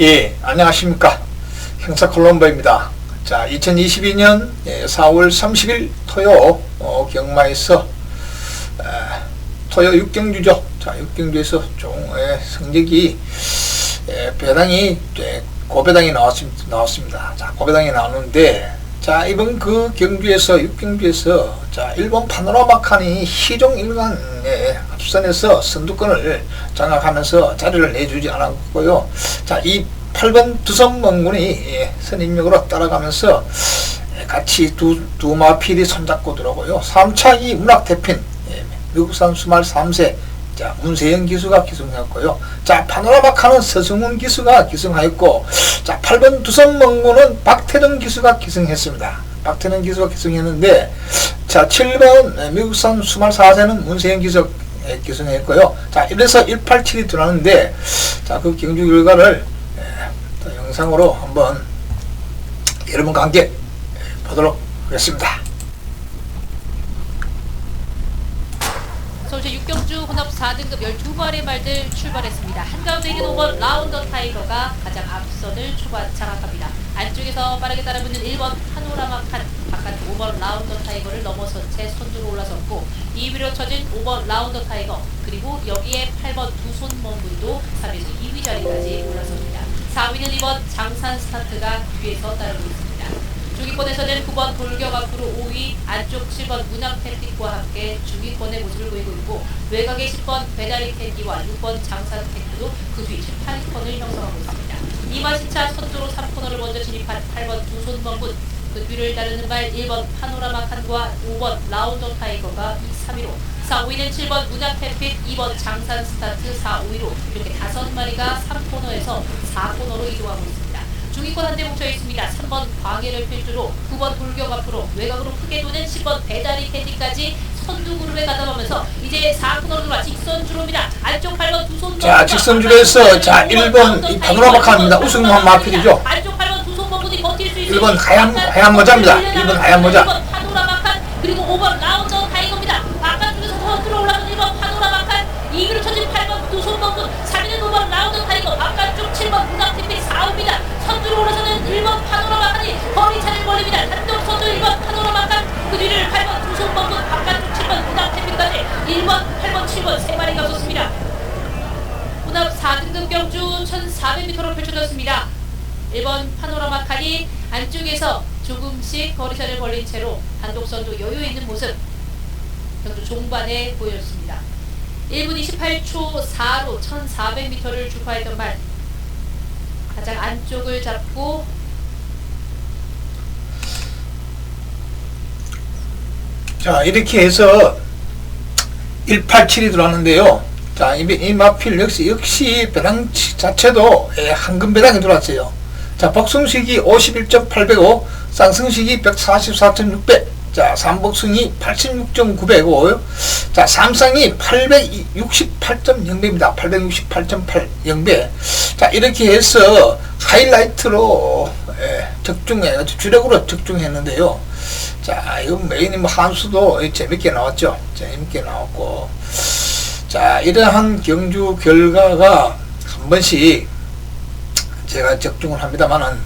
예, 안녕하십니까. 형사 콜롬버입니다. 자, 2022년 4월 30일 토요, 어, 경마에서, 에, 토요 6경주죠. 자, 6경주에서 종의 성적이, 에, 배당이, 에, 고배당이 나왔습니다. 나왔습니다. 자, 고배당이 나오는데, 자, 이번 그 경주에서, 6경주에서, 자, 일본 파노라마 칸이 희종 일간에 합선해서 선두권을 장악하면서 자리를 내주지 않았고요. 자, 이 8번 두성 멍군이 예, 선임력으로 따라가면서 예, 같이 두, 두 마필이 손잡고 들어오고요. 3차기 문학 대핀, 예, 미국산 수말 3세, 자, 문세영 기수가 기승하였고요. 자, 파노라마 칸은 서승훈 기수가 기승하였고, 자, 8번 두성 멍군은 박태동 기수가 기승했습니다. 박태동 기수가 기승했는데, 자, 7번 미국산 수말 4세는 문세영 기수 예, 기승했고요. 자, 이래서 187이 들어왔는데, 자, 그 경주 결과를 예, 또 영상으로 한번 여러분과 함께 보도록 하겠습니다. 서울시 육경주 혼합 4등급 12마리 말들 출발했습니다. 한가운데 있는 5번 라운더 타이거가 가장 앞선을 초반 장악합니다. 안쪽에서 빠르게 따라붙는 1번 파노라마 칸, 바깥 5번 라운더 타이거를 넘어선 채 선두로 올라섰고 2위로 쳐진 5번 라운더 타이거 그리고 여기에 8번 두손 먼 분도 3위에서 2위 자리까지 올라섭니다. 4위는 2번 장산 스타트가 뒤에서 따르고 있습니다. 중위권에서는 9번 돌격 앞으로 5위, 안쪽 7번 문학 캔디과 함께 중위권의 모습을 보이고 있고 외곽의 10번 배다리 캔디와 6번 장산 캔디도 그뒤 7, 8위권을 형성하고 있습니다. 이마시차 선두로 3코너를 먼저 진입한 8번 두손 먼분 그 뒤를 따르는 발 1번 파노라마 칸과 5번 라운더 타이거가 2, 3위로 4, 5위는 7번 문학 햇빛, 2번 장산 스타트, 4, 5위로 이렇게 다섯 마리가 3코너에서 4코너로 이동하고 있습니다. 중위권 한대 뭉쳐 있습니다. 3번 광해를 필두로 9번 돌격 앞으로 외곽으로 크게 도는 10번 배다리 텐디까지 선두 그룹에 가담하면서 이제 4코너로 돌아 직선 주로입니다. 안쪽 8번 두 손 자, 직선 주로에서 자, 1번 이 파노라마 칸입니다. 우승한 마필이죠. 안쪽 8번 두 손 버분이 버틸 수 있는 1번 하얀- 하얀 모자입니다. 1번 하얀 모자. 1번 파노라마 칸 그리고 5번 라운더 타이거입니다. 바깥쪽에서 선두로 올라가는 1번 파노라마 칸 2위로 쳐진 8번 두 손 버분 3위는 5번 라운더 타이거 바깥쪽 7번 문학TP 4위입니다. 선두로 올라서는 1번 파노라마 칸이 거리 차를 벌립니다. 단독 선두 1번 파노라마 칸 그 뒤를 8번 두손 버분 바깥쪽 7번 문학TP까지 1번 8번 7번 세 마리가 없었습니다. 혼합 4등급 경주 1,400m로 펼쳐졌습니다. 1번 파노라마 칸이 안쪽에서 조금씩 거리차를 벌린 채로 단독선도 여유 있는 모습 경주 종반에 보여졌습니다. 1분 28초 4로 1,400m를 주파했던 말 가장 안쪽을 잡고 자, 이렇게 해서 187이 들어왔는데요. 자, 이, 이 마필 역시, 역시 배당 자체도 예, 황금 배당이 들어왔어요. 자, 복승식이 51.805, 쌍승식이 144.600, 자, 삼복승이 86.905, 자, 삼상이 868.0배입니다. 868.8 자, 이렇게 해서 하이라이트로 예, 적중해, 주력으로 적중했는데요. 자, 이건 메인이 뭐 한수도 재밌게 나왔죠. 재밌게 나왔고. 자, 이러한 경주 결과가 한 번씩 제가 적중을 합니다만은,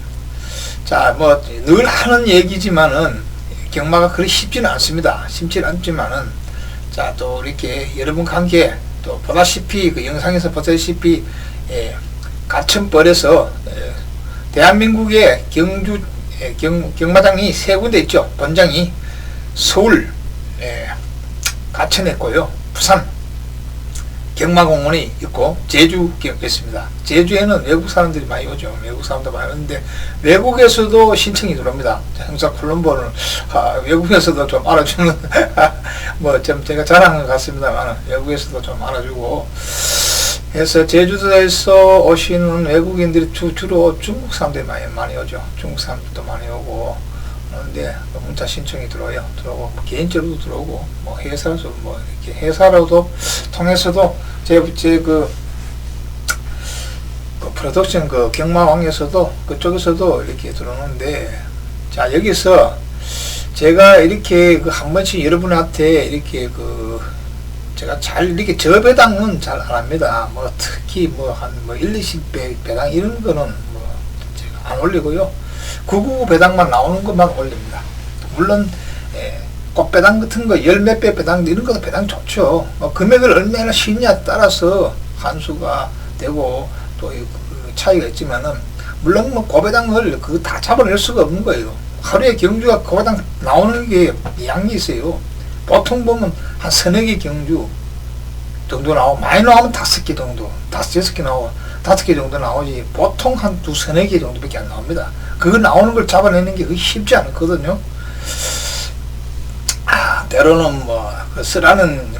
자, 뭐, 늘 하는 얘기지만은, 경마가 그리 쉽지는 않습니다. 쉽지는 않지만은, 자, 또 이렇게 여러분과 함께 또 보다시피, 그 영상에서 보다시피, 예, 가천벌에서, 예, 대한민국의 경주 예, 경, 경마장이 세 군데 있죠. 본장이 서울, 예, 가천에 있고요. 부산, 경마공원이 있고 제주 있습니다. 제주에는 외국 사람들이 많이 오죠. 외국 사람들 많이 오는데 외국에서도 신청이 들어옵니다. 행사 콜롬보는 아, 외국에서도 좀 알아주는 뭐 좀 제가 자랑한 것 같습니다만 외국에서도 좀 알아주고 해서 제주도에서 오시는 외국인들이 주, 주로 중국 사람들이 많이, 많이 오죠. 중국 사람들도 많이 오고 오는데 그 문자 신청이 들어와요. 들어오고 뭐 개인적으로도 들어오고 뭐 회사에서 뭐 이렇게 회사로도 통해서도 제제그 그 프로덕션 그 경마왕에서도 그쪽에서도 이렇게 들어오는데 자 여기서 제가 이렇게 그 한 번씩 여러분한테 이렇게 그 제가 잘 이렇게 저배당은 잘 안 합니다. 뭐 특히 뭐 한뭐 1, 20 배, 배당 이런 거는 뭐 제가 안 올리고요. 99 배당만 나오는 것만 올립니다. 물론 예, 꽃배당 같은 거 열 몇 배 배당 이런 것도 배당 좋죠. 뭐 금액을 얼마나 쉬느냐에 따라서 한수가 되고 또 이- 그 차이가 있지만은 물론 뭐 고배당을 그거 다 잡아낼 수가 없는 거예요. 하루에 경주가 고배당 나오는 게 양이 있어요. 보통 보면 한 서너 개 경주 정도 나오고 많이 나오면 다섯 개 정도, 다섯 여섯 개 나오고 다섯 개 정도 나오지 보통 한두 서너 개 정도밖에 안 나옵니다. 그거 나오는 걸 잡아내는 게 쉽지 않거든요. 아, 때로는 뭐그 쓰라는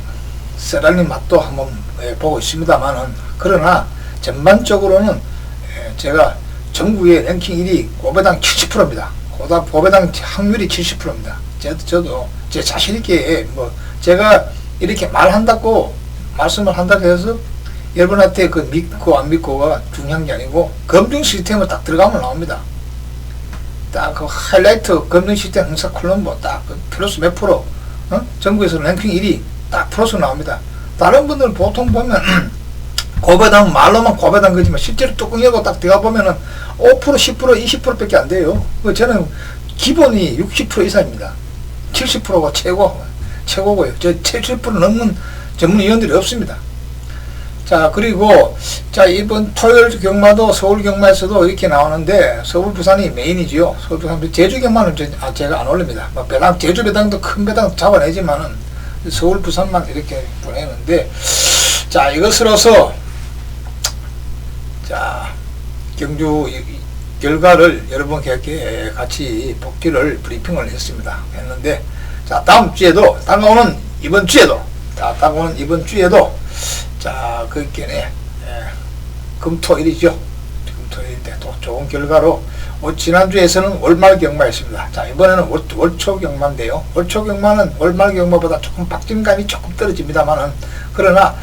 쓰라는 맛도 한번 예, 보고 있습니다만은 그러나 전반적으로는 예, 제가 전국의 랭킹 1위 고배당 70%입니다. 고다 고배당 확률이 70%입니다. 저도, 저도 제 자신 있게 뭐 제가 이렇게 말한다고 말씀을 한다고 해서 여러분한테 그 믿고 안 믿고가 중요한 게 아니고 검증 시스템을 딱 들어가면 나옵니다. 딱 그 하이라이트 검증 시스템 행사 콜럼보 딱 그 플러스 몇 프로 어? 전국에서 랭킹 1위 딱 플러스 나옵니다. 다른 분들 보통 보면 고배당 말로만 고배당 거지만 실제로 뚜껑 열고 딱 들어가 보면은 5% 10% 20%밖에 안 돼요. 그 저는 기본이 60% 이상입니다. 70%가 최고 최고고요. 저 70% 넘는 전문위원들이 없습니다. 자 그리고 자 이번 토요일 경마도 서울 경마에서도 이렇게 나오는데 서울 부산이 메인이지요. 서울 부산 제주 경마는 저, 아, 제가 안 올립니다. 뭐 배당 제주 배당도 큰 배당 잡아내지만은 서울 부산만 이렇게 보내는데 자 이것으로서 자 경주 결과를 여러분 께 같이 복귀를 브리핑을 했습니다. 했는데 자 다음 주에도 다가오는 이번 주에도 자 다가오는 이번 주에도 자 그견에 금토일이죠. 금토일인데 또 좋은 결과로 어, 지난주에서는 월말 경마였습니다. 자 이번에는 월, 월초 경마인데요. 월초 경마는 월말 경마보다 조금 박진감이 조금 떨어집니다만은 그러나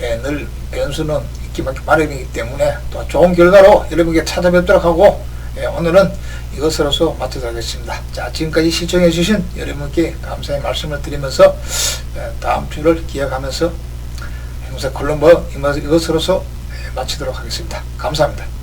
예, 늘 변수는 있기밖에 마련이기 때문에 또 좋은 결과로 여러분께 찾아뵙도록 하고 예, 오늘은 이것으로서 마치도록 하겠습니다. 자 지금까지 시청해 주신 여러분께 감사의 말씀을 드리면서 예, 다음 주를 기약하면서 행사 콜럼버 이것으로서 예, 마치도록 하겠습니다. 감사합니다.